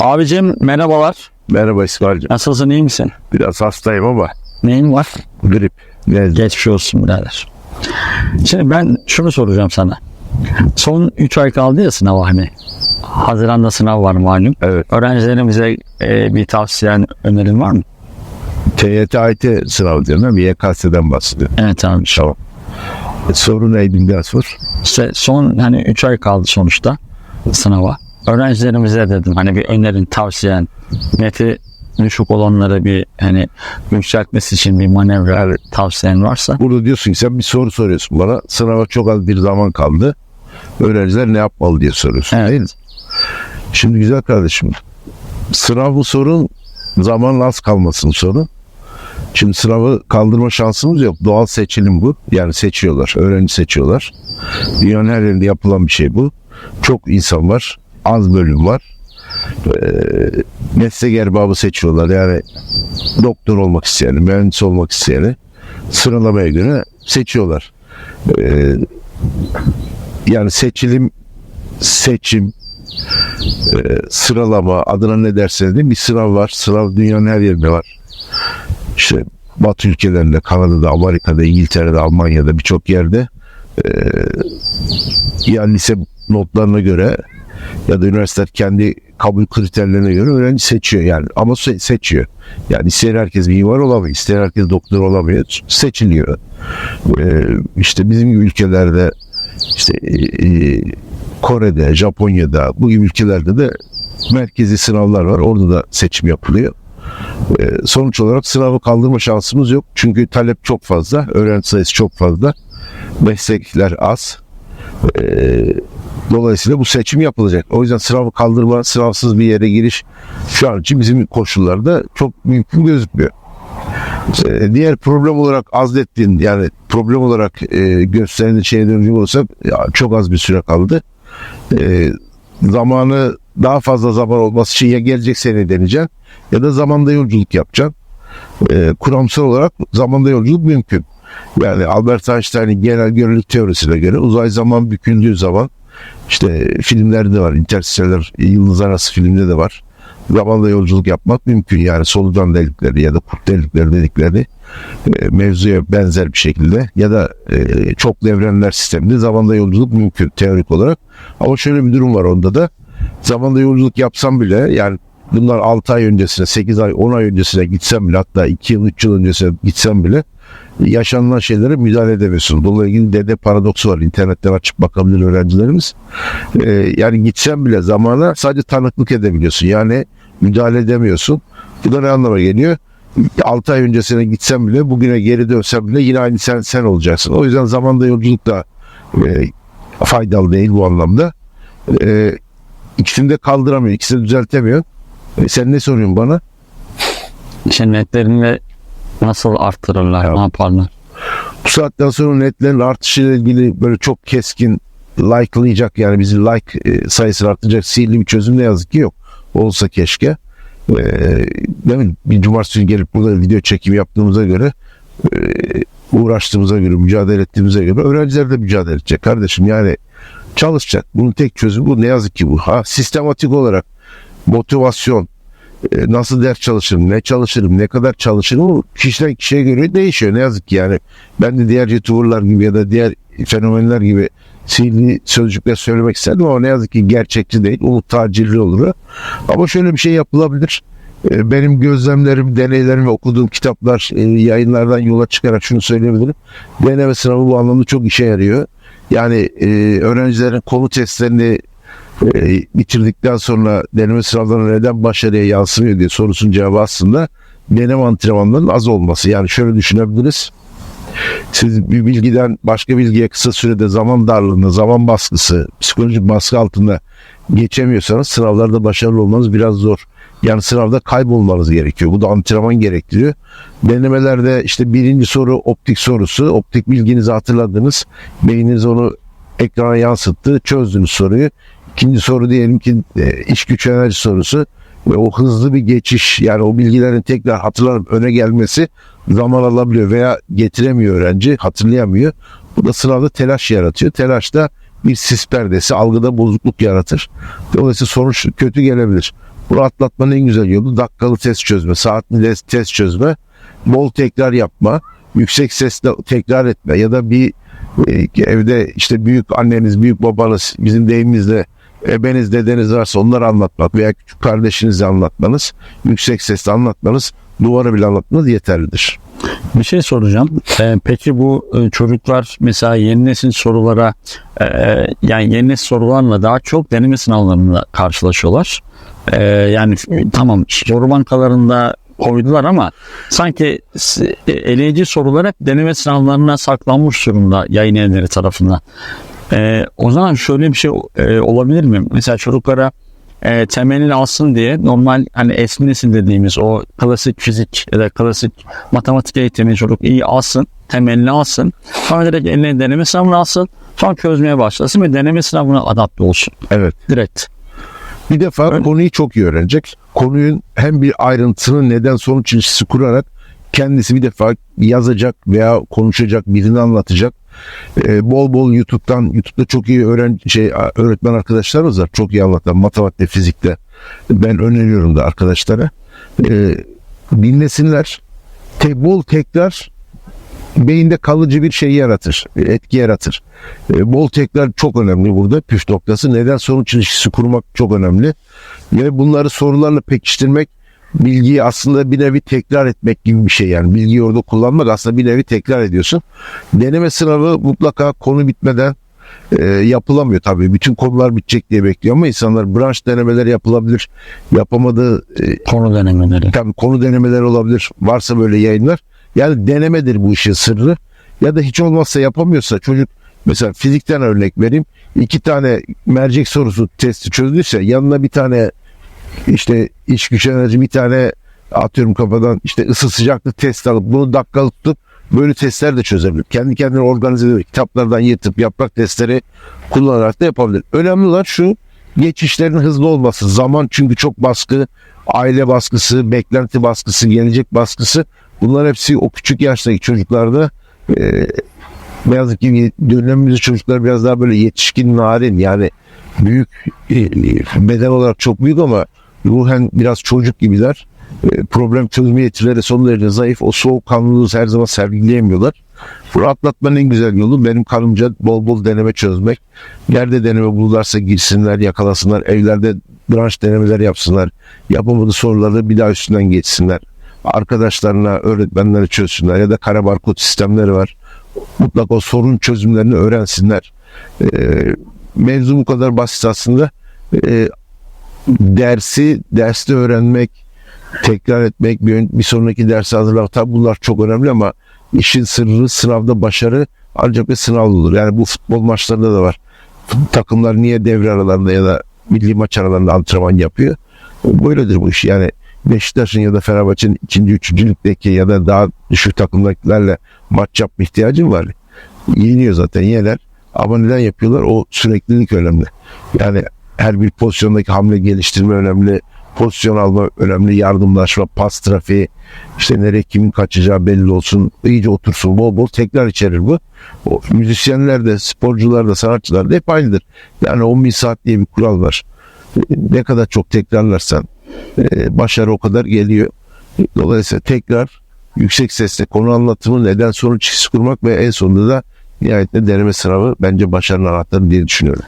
Abicim merhabalar. Merhaba İsmail'cim. Nasılsın iyi misin? Biraz hastayım ama Neyin var? grip. Ne? Geçmiş olsun birader. Şimdi ben şunu soracağım sana. Son 3 ay kaldı ya sınav hani. Haziranda sınav var malum. Evet. Öğrencilerimize e, bir tavsiyen, önerin var mı? TYT AYT sınavı diyorum ama YKS'den bahsediyorum. Evet abi. Tamam. E, soru neydi bir daha sor. İşte son hani 3 ay kaldı sonuçta sınava. Öğrencilerimize dedim hani bir önerin, tavsiyen, neti düşük olanlara bir hani yükseltmesi için bir manevra tavsiyen varsa. Burada diyorsun ki sen bir soru soruyorsun bana. Sınava çok az bir zaman kaldı. Öğrenciler ne yapmalı diye soruyorsun Evet. değil mi? Şimdi güzel kardeşim. Sınav bu sorun zaman az kalmasın sorun. Şimdi sınavı kaldırma şansımız yok. Doğal seçilim bu. Yani seçiyorlar. Öğrenci seçiyorlar. Dünyanın her yerinde yapılan bir şey bu. Çok insan var. Az bölüm var. Ee, meslek erbabı seçiyorlar. Yani doktor olmak isteyeni, mühendis olmak isteyeni sıralamaya göre seçiyorlar. Ee, yani seçilim, seçim, e, sıralama adına ne derseniz deyin bir sınav var. Sınav dünyanın her yerinde var. İşte Batı ülkelerinde, Kanada'da, Amerika'da, İngiltere'de, Almanya'da birçok yerde e, ya lise notlarına göre ya da üniversiteler kendi kabul kriterlerine göre öğrenci seçiyor yani ama se- seçiyor. Yani isteyen herkes mimar olamıyor, isteyen herkes doktor olamıyor. Seçiliyor. Ee, işte bizim gibi ülkelerde işte e, e, Kore'de, Japonya'da bu gibi ülkelerde de merkezi sınavlar var. Orada da seçim yapılıyor. Ee, sonuç olarak sınavı kaldırma şansımız yok. Çünkü talep çok fazla, öğrenci sayısı çok fazla. Meslekler az. Ee, dolayısıyla bu seçim yapılacak. O yüzden sınavı kaldırma, sınavsız bir yere giriş şu an için bizim koşullarda çok mümkün gözükmüyor. Ee, diğer problem olarak azlettiğin yani problem olarak e, gösterilen şeye dönecek olursak ya, çok az bir süre kaldı. Ee, zamanı daha fazla zaman olması için ya gelecek sene deneyeceksin ya da zamanda yolculuk yapacaksın. Ee, kuramsal olarak zamanda yolculuk mümkün. Yani Albert Einstein'in genel görelilik teorisine göre uzay zaman büküldüğü zaman işte filmlerde var. Interstellar Yıldız Arası filmde de var. Zamanda yolculuk yapmak mümkün. Yani solucan delikleri ya da kurt delikleri dedikleri e, mevzuya benzer bir şekilde ya da e, çoklu evrenler sisteminde zamanda yolculuk mümkün teorik olarak. Ama şöyle bir durum var onda da. Zamanda yolculuk yapsam bile yani bunlar 6 ay öncesine, 8 ay, 10 ay öncesine gitsem bile hatta 2 yıl, 3 yıl öncesine gitsem bile yaşanılan şeylere müdahale edemiyorsun. Bununla ilgili dede paradoksu var. İnternetten açıp bakabilir öğrencilerimiz. Ee, yani gitsen bile zamana sadece tanıklık edebiliyorsun. Yani müdahale edemiyorsun. Bu da ne anlama geliyor? 6 ay öncesine gitsen bile bugüne geri dönsen bile yine aynı sen sen olacaksın. O yüzden zamanda yolculuk da e, faydalı değil bu anlamda. E, ikisini de kaldıramıyor. ikisini de düzeltemiyor. E, sen ne soruyorsun bana? İşte netlerini nasıl arttırırlar, Ya. ne yaparlar? bu saatten sonra netlerin artışıyla ilgili böyle çok keskin like'layacak yani bizi like e, sayısını arttıracak sihirli bir çözüm ne yazık ki yok. Olsa keşke. E, değil mi? Bir cumartesi gelip burada video çekimi yaptığımıza göre e, uğraştığımıza göre, mücadele ettiğimize göre öğrenciler de mücadele edecek kardeşim. Yani çalışacak. Bunun tek çözümü bu. Ne yazık ki bu. Ha sistematik olarak motivasyon, nasıl ders çalışırım, ne çalışırım, ne kadar çalışırım kişiden kişiye göre değişiyor. Ne yazık ki yani ben de diğer youtuberlar gibi ya da diğer fenomenler gibi sihirli sözcükler söylemek isterdim ama ne yazık ki gerçekçi değil. Umut tacirli olur. Ama şöyle bir şey yapılabilir. E, Benim gözlemlerim, deneylerim ve okuduğum kitaplar, e, yayınlardan yola çıkarak şunu söyleyebilirim. Deneme sınavı bu anlamda çok işe yarıyor. Yani e, öğrencilerin konu testlerini e, bitirdikten sonra deneme sınavlarına neden başarıya yansımıyor diye sorusunun cevabı aslında deneme antrenmanlarının az olması. Yani şöyle düşünebiliriz. Siz bir bilgiden başka bilgiye kısa sürede zaman darlığında, zaman baskısı, psikolojik baskı altında geçemiyorsanız sınavlarda başarılı olmanız biraz zor. Yani sınavda kaybolmanız gerekiyor. Bu da antrenman gerektiriyor. Denemelerde işte birinci soru optik sorusu. Optik bilginizi hatırladınız. Beyniniz onu ekrana yansıttı. Çözdünüz soruyu. İkinci soru diyelim ki e, iş güç enerji sorusu ve o hızlı bir geçiş yani o bilgilerin tekrar hatırlanıp öne gelmesi zaman alabiliyor veya getiremiyor öğrenci hatırlayamıyor. Bu da sınavda telaş yaratıyor. Telaş da bir sis perdesi algıda bozukluk yaratır. Dolayısıyla sonuç kötü gelebilir. Bunu atlatmanın en güzel yolu dakikalı test çözme, saatli test- çözme, bol tekrar yapma, yüksek sesle tekrar etme ya da bir e, evde işte büyük anneniz, büyük babanız, bizim deyimimizle ebeniz, dedeniz varsa onları anlatmak veya küçük kardeşinizi anlatmanız, yüksek sesle anlatmanız, duvara bile anlatmanız yeterlidir. Bir şey soracağım. Ee, peki bu e, çocuklar mesela yeni nesil sorulara e, yani yeni nesil sorularla daha çok deneme sınavlarında karşılaşıyorlar. Ee, yani tamam soru bankalarında koydular ama sanki e, eleyici sorular hep deneme sınavlarına saklanmış durumda yayın evleri tarafından. Ee, o zaman şöyle bir şey e, olabilir mi? Mesela çocuklara e, temelini alsın diye normal hani eski nesil dediğimiz o klasik fizik ya da klasik matematik eğitimi çocuk iyi alsın, temelini alsın. Sonra direkt eline deneme sınavını alsın. Sonra çözmeye başlasın ve deneme sınavına adapte olsun. Evet. Direkt. Bir defa Öyle. konuyu çok iyi öğrenecek. Konunun hem bir ayrıntısını neden sonuç ilişkisi kurarak kendisi bir defa yazacak veya konuşacak, birini anlatacak. Ee, bol bol YouTube'dan, YouTube'da çok iyi öğren şey öğretmen arkadaşlarımız var. Çok iyi anlatan matematikte, fizikte. Ben öneriyorum da arkadaşlara. Ee, dinlesinler. Te, bol tekrar beyinde kalıcı bir şey yaratır, etki yaratır. E, bol tekrar çok önemli burada püf noktası. Neden sonuç ilişkisi kurmak çok önemli. Ve bunları sorularla pekiştirmek bilgiyi aslında bir nevi tekrar etmek gibi bir şey yani. Bilgiyi orada kullanmak aslında bir nevi tekrar ediyorsun. Deneme sınavı mutlaka konu bitmeden e, yapılamıyor tabii. Bütün konular bitecek diye bekliyor ama insanlar branş denemeler yapılabilir. Yapamadığı e, Konu denemeleri. Tabii konu denemeler olabilir. Varsa böyle yayınlar. Yani denemedir bu işin sırrı. Ya da hiç olmazsa yapamıyorsa çocuk mesela fizikten örnek vereyim. iki tane mercek sorusu testi çözdüyse yanına bir tane işte iç güç enerji bir tane atıyorum kafadan işte ısı sıcaklık test alıp bunu dakikalık tutup böyle testler de çözebilir. Kendi kendine organize edebilir. Kitaplardan yırtıp yaprak testleri kullanarak da yapabilir. Önemli olan şu geçişlerin hızlı olması. Zaman çünkü çok baskı, aile baskısı, beklenti baskısı, gelecek baskısı bunlar hepsi o küçük yaştaki çocuklarda e, ne yazık ki dönemimizde çocuklar biraz daha böyle yetişkin narin yani büyük beden olarak çok büyük ama ruhen biraz çocuk gibiler. E, problem çözme yetileri son derece zayıf. O soğukkanlılığı her zaman sergileyemiyorlar. Bunu atlatmanın en güzel yolu benim kanımca bol bol deneme çözmek. Nerede deneme bulurlarsa girsinler, yakalasınlar. Evlerde branş denemeler yapsınlar. Yapamadığı soruları bir daha üstünden geçsinler. Arkadaşlarına, öğretmenlere çözsünler ya da kara barkod sistemleri var. Mutlaka sorun çözümlerini öğrensinler. Ee, mevzu bu kadar basit aslında. Ee, dersi derste öğrenmek, tekrar etmek, bir, bir sonraki dersi hazırlamak tabi bunlar çok önemli ama işin sırrı sınavda başarı ancak bir sınav olur. Yani bu futbol maçlarında da var. Takımlar niye devre aralarında ya da milli maç aralarında antrenman yapıyor? Böyledir bu iş. Yani Beşiktaş'ın ya da Fenerbahçe'nin ikinci, üçüncü ligdeki ya da daha düşük takımdakilerle maç yapma ihtiyacın var. Yeniyor zaten yener. Ama neden yapıyorlar? O süreklilik önemli. Yani her bir pozisyondaki hamle geliştirme önemli. Pozisyon alma önemli. Yardımlaşma, pas trafiği. işte nereye kimin kaçacağı belli olsun. iyice otursun. Bol bol tekrar içerir bu. O müzisyenler de, sporcular da, sanatçılar da hep aynıdır. Yani 10 bin saat diye bir kural var. Ne kadar çok tekrarlarsan e, başarı o kadar geliyor. Dolayısıyla tekrar yüksek sesle konu anlatımı neden sonuç kurmak ve en sonunda da nihayetinde deneme sınavı bence başarının anahtarı diye düşünüyorum.